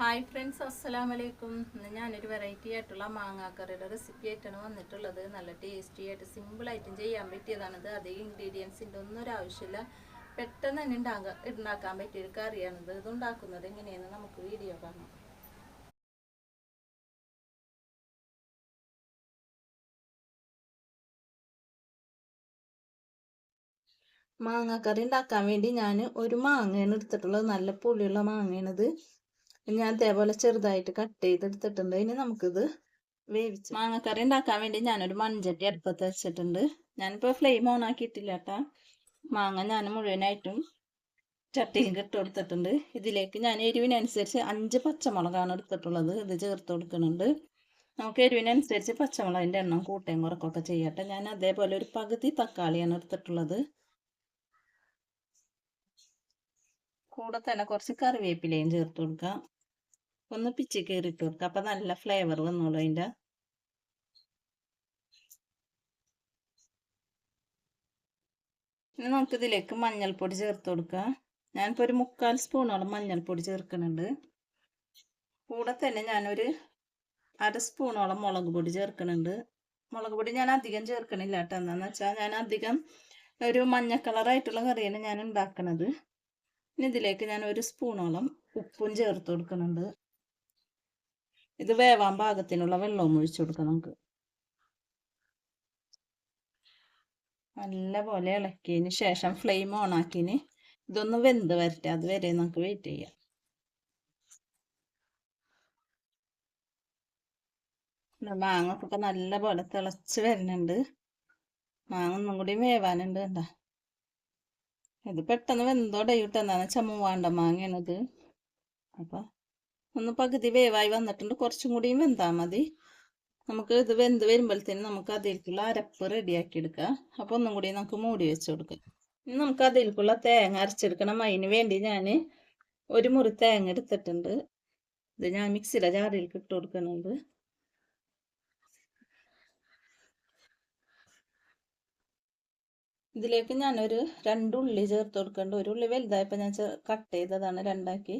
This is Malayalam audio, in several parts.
ഹായ് ഫ്രണ്ട്സ് അസ്സലാമു അലൈക്കും ഇന്ന് ഞാനൊരു വെറൈറ്റി ആയിട്ടുള്ള മാങ്ങാക്കറിയുടെ റെസിപ്പി ആയിട്ടാണ് വന്നിട്ടുള്ളത്. നല്ല ടേസ്റ്റി ആയിട്ട് സിമ്പിൾ ആയിട്ടും ചെയ്യാൻ പറ്റിയതാണിത്. അധികം ഇൻഗ്രീഡിയൻസിന്റെ ഒന്നും ഒരു ആവശ്യമില്ല. പെട്ടെന്ന് തന്നെ ഉണ്ടാകാൻ ഉണ്ടാക്കാൻ പറ്റിയൊരു കറിയാണിത്. ഇത് ഉണ്ടാക്കുന്നത് എങ്ങനെയെന്ന് നമുക്ക് വീഡിയോ കാണാം. മാങ്ങാക്കറി ഉണ്ടാക്കാൻ വേണ്ടി ഞാൻ ഒരു മാങ്ങയാണ് എടുത്തിട്ടുള്ളത്. നല്ല പുളിയുള്ള മാങ്ങയാണിത്. ഞാൻ അതേപോലെ ചെറുതായിട്ട് കട്ട് ചെയ്തെടുത്തിട്ടുണ്ട്. ഇനി നമുക്കിത് വേവിച്ച് മാങ്ങക്കറി ഉണ്ടാക്കാൻ വേണ്ടി ഞാനൊരു മൺചട്ടി അടുപ്പത്ത് വെച്ചിട്ടുണ്ട്. ഞാനിപ്പോൾ ഫ്ലെയിം ഓൺ ആക്കിയിട്ടില്ല കേട്ടാ മാങ്ങ ഞാൻ മുഴുവനായിട്ടും ചട്ടിയിൽ ഇട്ട് കൊടുത്തിട്ടുണ്ട്. ഇതിലേക്ക് ഞാൻ എരിവിനനുസരിച്ച് അഞ്ച് പച്ചമുളകാണ് എടുത്തിട്ടുള്ളത്. ഇത് ചേർത്ത് കൊടുക്കുന്നുണ്ട്. നമുക്ക് എരിവിനനുസരിച്ച് പച്ചമുളകിന്റെ എണ്ണം കൂട്ടയും കുറക്കൊക്കെ ചെയ്യട്ടെ ഞാൻ അതേപോലെ ഒരു പകുതി തക്കാളിയാണ് എടുത്തിട്ടുള്ളത്. കൂടെ തന്നെ കുറച്ച് കറിവേപ്പിലയും ചേർത്ത് കൊടുക്കാം. ഒന്ന് പിച്ചി ഇട്ട് കൊടുക്കുക അപ്പം നല്ല ഫ്ലേവർ വന്നോളൂ അതിന്റെ ഇനി നമുക്കിതിലേക്ക് മഞ്ഞൾപ്പൊടി ചേർത്ത് കൊടുക്കുക ഞാനിപ്പോൾ ഒരു മുക്കാൽ സ്പൂണോളം മഞ്ഞൾപ്പൊടി ചേർക്കുന്നുണ്ട് കൂടെ തന്നെ ഞാനൊരു അര സ്പൂണോളം മുളക് പൊടി ചേർക്കുന്നുണ്ട് മുളക് പൊടി ഞാൻ അധികം ചേർക്കണില്ല കേട്ടോ. എന്താണെന്ന് വെച്ചാൽ ഞാൻ അധികം ഒരു മഞ്ഞ കളറായിട്ടുള്ള കറിയാണ് ഞാൻ ഉണ്ടാക്കുന്നത് ഇനി ഇതിലേക്ക് ഞാൻ ഒരു സ്പൂണോളം ഉപ്പും ചേർത്ത് കൊടുക്കുന്നുണ്ട് ഇത് വേവാൻ പാകത്തിനുള്ള വെള്ളവും ഒഴിച്ചു കൊടുക്കാം നമുക്ക്. നല്ലപോലെ ഇളക്കിയതിന് ശേഷം ഫ്ലെയിം ഓൺ ആക്കിന് ഇതൊന്ന് വെന്ത് വരട്ടെ. അതുവരെ നമുക്ക് വെയിറ്റ് ചെയ്യാം. മാങ്ങൊക്കെ നല്ല പോലെ തിളച്ച് വരുന്നുണ്ട്. മാങ്ങ ഒന്നും കൂടി വേവാനുണ്ട് കണ്ട? ഇത് പെട്ടെന്ന് വെന്തോടെ എന്താന്ന് വെച്ചാൽ മൂവാണ്ട മാങ്ങയാണിത്. അപ്പം ഒന്ന് പകുതി വേവായി വന്നിട്ടുണ്ട്. കുറച്ചും കൂടിയും വെന്താൽ മതി. നമുക്ക് ഇത് വെന്ത് വരുമ്പോഴത്തേനും നമുക്ക് അതിലേക്കുള്ള അരപ്പ് റെഡിയാക്കി എടുക്കാം അപ്പോൾ ഒന്നും കൂടി നമുക്ക് മൂടി വെച്ച് കൊടുക്കാം. ഇനി നമുക്ക് അതിലേക്കുള്ള തേങ്ങ അരച്ചെടുക്കണം. അതിന് വേണ്ടി ഞാൻ ഒരു മുറി തേങ്ങ എടുത്തിട്ടുണ്ട്. ഇത് ഞാൻ മിക്സിയിലെ ചാടിയിലേക്ക് ഇട്ട് കൊടുക്കുന്നുണ്ട്. ഇതിലേക്ക് ഞാനൊരു രണ്ട് ഉള്ളി ചേർത്ത് കൊടുക്കുന്നുണ്ട്. ഒരു ഉള്ളി വലുതായപ്പോൾ ഞാൻ കട്ട് ചെയ്തതാണ്. രണ്ടാക്കി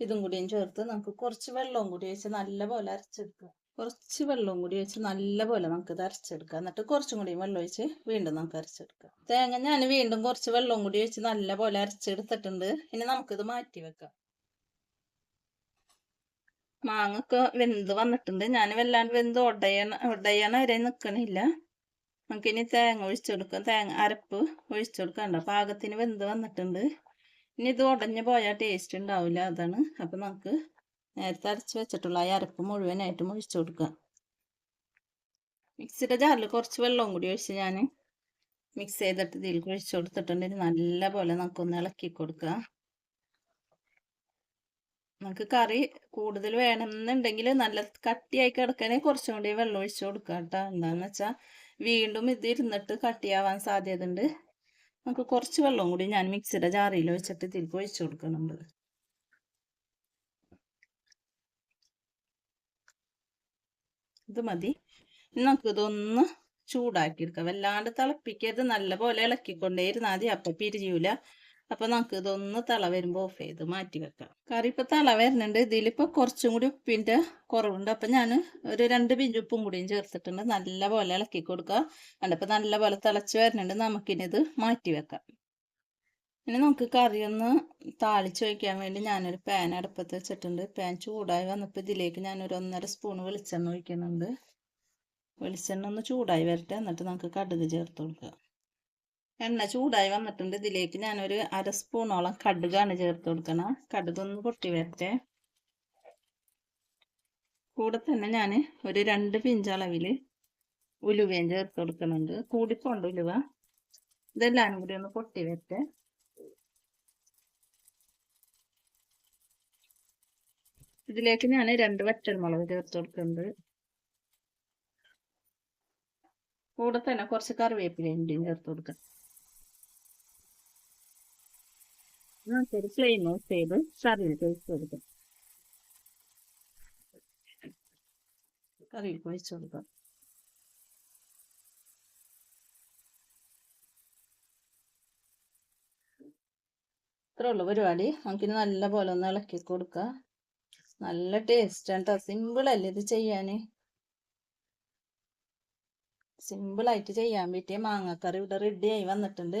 ഇതും കൂടിയും ചേർത്ത് നമുക്ക് കുറച്ച് വെള്ളവും കൂടി വെച്ച് നല്ലപോലെ അരച്ചെടുക്കുക. കുറച്ച് വെള്ളവും കൂടി വെച്ച് നല്ലപോലെ നമുക്ക് ഇത് അരച്ചെടുക്കാം എന്നിട്ട് കുറച്ചും കൂടി വെള്ളം ഒഴിച്ച് വീണ്ടും നമുക്ക് അരച്ചെടുക്കാം. തേങ്ങ ഞാൻ വീണ്ടും കുറച്ച് വെള്ളവും കൂടി വെച്ച് നല്ലപോലെ അരച്ചെടുത്തിട്ടുണ്ട്. ഇനി നമുക്കിത് മാറ്റി വെക്കാം. മാങ്ങൊക്കെ വെന്ത് വന്നിട്ടുണ്ട്. ഞാൻ വല്ലാണ്ട് വെന്ത് ഒടയണ ഒടയണ വരെ നിൽക്കണില്ല നമുക്കിനി തേങ്ങ ഒഴിച്ചെടുക്കാം. തേങ്ങ അരപ്പ് ഒഴിച്ചെടുക്കണ്ട പാകത്തിന് വെന്ത് വന്നിട്ടുണ്ട്. ഇനി ഇത് ഉടഞ്ഞു പോയാൽ ടേസ്റ്റ് ഉണ്ടാവില്ല അതാണ്. അപ്പം നമുക്ക് നേരത്തെ അരച്ച് വെച്ചിട്ടുള്ള ആ അരപ്പ് മുഴുവനായിട്ട് ഒഴിച്ചു കൊടുക്കുക മിക്സിയുടെ ജാറിൽ കുറച്ച് വെള്ളവും കൂടി ഒഴിച്ച് ഞാൻ മിക്സ് ചെയ്തിട്ട് ഇതിൽ ഒഴിച്ചു കൊടുത്തിട്ടുണ്ട് നല്ല പോലെ നമുക്കൊന്ന് ഇളക്കി കൊടുക്കുക നമുക്ക് കറി കൂടുതൽ വേണമെന്നുണ്ടെങ്കിൽ നല്ല കട്ടിയായി കിടക്കണേ കുറച്ചും കൂടി വെള്ളം ഒഴിച്ചു കൊടുക്കുക കേട്ടോ എന്താണെന്ന് വെച്ചാൽ വീണ്ടും ഇത് ഇരുന്നിട്ട് കട്ടിയാവാൻ സാധ്യതയുണ്ട്. നമുക്ക് കുറച്ച് വെള്ളവും കൂടി ഞാൻ മിക്സിയുടെ ജാറിയിൽ വെച്ചിട്ട് തിരികെ ഒഴിച്ചു കൊടുക്കുന്നുണ്ട് ഇത് മതി. നമുക്ക് ഇതൊന്ന് ചൂടാക്കി എടുക്കാം. വല്ലാണ്ട് തിളപ്പിക്കരുത്. നല്ലപോലെ ഇളക്കിക്കൊണ്ടേ ഇരുന്നാതി മതി. അപ്പം പിരിയൂല. അപ്പൊ നമുക്ക് ഇതൊന്ന് തള വരുമ്പോൾ ഓഫ് ചെയ്ത് മാറ്റി വെക്കാം. കറി ഇപ്പൊ തള വരുന്നുണ്ട്. ഇതിലിപ്പോ കുറച്ചും കൂടി ഉപ്പിന്റെ കുറവുണ്ട്. അപ്പൊ ഞാൻ ഒരു രണ്ട് പിഞ്ച് ഉപ്പും കൂടിയും ചേർത്തിട്ടുണ്ട്. നല്ല പോലെ ഇളക്കി കൊടുക്കുക കണ്ടപ്പോൾ നല്ല പോലെ തിളച്ച് വരുന്നുണ്ട്. നമുക്കിനി ഇത് മാറ്റി വെക്കാം. ഇനി നമുക്ക് കറി ഒന്ന് താളിച്ച് വയ്ക്കാൻ വേണ്ടി ഞാനൊരു പാൻ അടുപ്പത്ത് വെച്ചിട്ടുണ്ട്. പാൻ ചൂടായി വന്നപ്പോൾ ഇതിലേക്ക് ഞാനൊരു ഒന്നര സ്പൂൺ വെളിച്ചെണ്ണ ഒഴിക്കുന്നുണ്ട്. വെളിച്ചെണ്ണ ഒന്ന് ചൂടായി വരട്ടെ. എന്നിട്ട് നമുക്ക് കടുക് ചേർത്ത് കൊടുക്കുക എണ്ണ ചൂടായി വന്നിട്ടുണ്ട്. ഇതിലേക്ക് ഞാനൊരു അര സ്പൂണോളം കടുകാണ് ചേർത്ത് കൊടുക്കണം. കടുകൊന്ന് പൊട്ടി വരട്ടെ. കൂടെ തന്നെ ഞാൻ ഒരു രണ്ട് പിഞ്ചളവിൽ ഉലുവയും ചേർത്ത് കൊടുക്കുന്നുണ്ട്. കൂടിപ്പോണ്ട് ഉലുവ. ഇതെല്ലാം കൂടി ഒന്ന് പൊട്ടി വരട്ടെ. ഇതിലേക്ക് ഞാൻ രണ്ട് വറ്റൽമുളക് ചേർത്ത് കൊടുക്കുന്നുണ്ട്. കൂടെ തന്നെ കുറച്ച് കറിവേപ്പിലയും ചേർത്ത് കൊടുക്കാം. നമുക്കൊരു ഫ്ലെയിം ഓഫ് ചെയ്ത്. കറിയിൽ ഒഴിച്ച് കൊടുക്കാം. കൊടുക്കാം. ഇത്രേ ഉള്ളൂ പരിപാടി. നമുക്കിനി നല്ല പോലെ ഒന്ന് ഇളക്കി കൊടുക്കുക നല്ല ടേസ്റ്റ് ആണ് കേട്ടോ സിമ്പിൾ അല്ലേ ഇത് ചെയ്യാൻ സിമ്പിൾ ആയിട്ട് ചെയ്യാൻ പറ്റിയ മാങ്ങക്കറി ഇവിടെ റെഡി ആയി വന്നിട്ടുണ്ട്.